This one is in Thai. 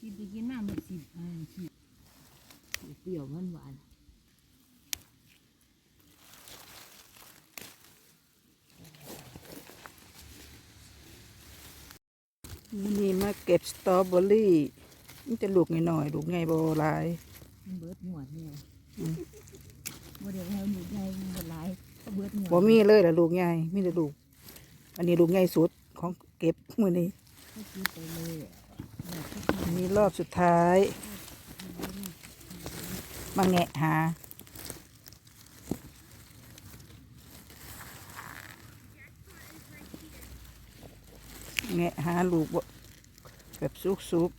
กินมาหมดสิบอ่าสิบเปรี้ยวหวานหวานวันนี้มาเก็บสตรอเบอรี่มันจะลูกน้อยๆลูกใหญ่บ่หลายมันเบิดหนวดเนี่ยอืมบ่ได้เอาหนูใหญ่มันบ่หลายก็เบิดหนวดบ่มีเลยล่ะลูกใหญ่มีแต่ลูก อันนี้ลูกใหญ่สุดของเก็บมื้อนี้ก็กินไปเลยอะแบบที่อั นี้รอบสุดท้าย มาแงะหา แงะหาลูกบ่แบบสุก